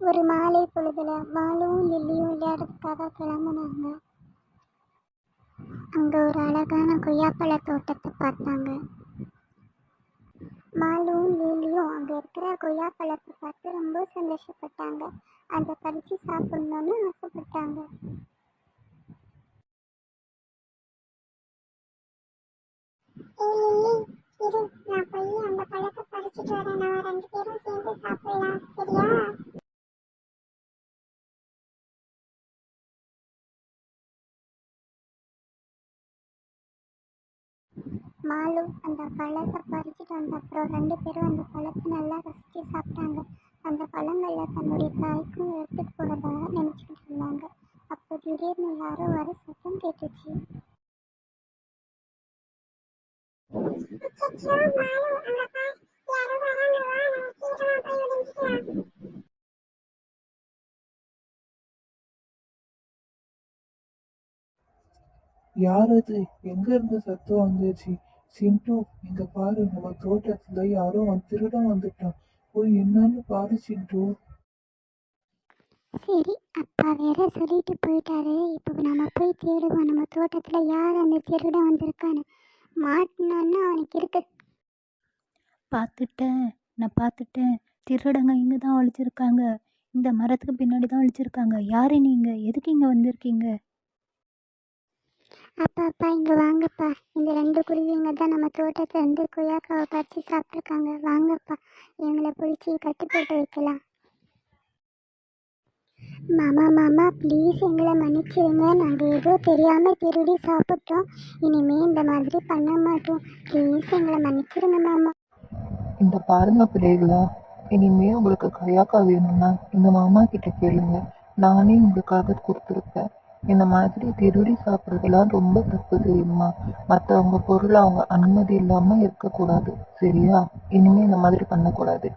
ஒரு மாலை பொழுதுல மாலும் லில்லியும் விளையாடுறதுக்காக கிளம்புனாங்க. அங்க ஒரு அழகான கொய்யாப்பழ தோட்டத்தை பார்த்தாங்க. மாலும் லில்லியும் அங்க இருக்கிற கொய்யாப்பழத்தை பார்த்து ரொம்ப சந்தோஷப்பட்டாங்க. அதை பறிச்சு சாப்பிடணும்னு ஆசைப்பட்டாங்க. இரு நான் போய் அந்த பழத்தை பறிச்சுட்டு வரேன். நம்ம ரெண்டு பேரும் சேர்ந்து சாப்பிடலாம். சரியா? மாலு அந்த பழத்தை பறிச்சுட்டு வந்த அப்புறம் ரெண்டு பேரும் அந்த பழத்தை நல்லா ரசித்து சாப்பிட்டாங்க. அந்த பழங்களை தன்னுடைய தாய்க்கும் எடுத்துட்டு போகிறதாக நினச்சிக்கிட்டு இருந்தாங்க. அப்போ திடீர்னு யாரோ வர சத்தம் கேட்டுச்சு. யார் அது எங்க இருந்து சத்தம் வந்துச்சு? சிண்டு இங்க பாரு நம்ம தோட்டத்துல யாரோ திருடன் வந்துட்டான். போய் என்னன்னு பாரு சிண்டு. சரி அப்பா வேற சொல்லிட்டு போயிட்டாரு. இப்போ நம்ம போய் தேடுவோம். நம்ம தோட்டத்தில் யார் அந்த திருடன் வந்திருக்கான்னு. மாட்டினான்னா அவனுக்கு இருக்கு. பார்த்துட்டேன். நான் பார்த்துட்டேன். திருடங்க இங்கே தான் ஒழிச்சிருக்காங்க இந்த மரத்துக்கு பின்னாடி தான் ஒழிச்சிருக்காங்க யாரு நீங்கள் எதுக்கு இங்கே வந்திருக்கீங்க? அப்பா அப்பா இங்கே வாங்கப்பா. இந்த ரெண்டு குருவிங்க தான் நம்ம தோட்டத்தில் இருந்து கொய்யாக்காவை பறித்து சாப்பிட்ருக்காங்க வாங்கப்பா. இவங்களை பிடிச்சி கட்டு போட்டு வைக்கலாம். மாமா மாமா ப்ளீஸ் எங்களை மன்னிச்சிருங்க நாங்கள் ஏதோ தெரியாமல் திருடி சாப்பிட்டோம். இனிமே இந்த மாதிரி பண்ண மாட்டோம். ப்ளீஸ் எங்களை மன்னிச்சிருங்க மாமா. இந்த பாருங்க பிள்ளைகளா. இனிமே உங்களுக்கு கயாக்கா வேணும்னா இந்த மாமா கிட்ட கேளுங்க. நானே உங்களுக்காக கொடுத்துருப்பேன். இந்த மாதிரி திருடி சாப்பிட்றதெல்லாம் ரொம்ப தப்பு தெரியுமா? மற்றவங்க பொருள் அவங்க அனுமதி இல்லாம இருக்கக்கூடாது. சரியா? இனிமே இந்த மாதிரி பண்ணக்கூடாது.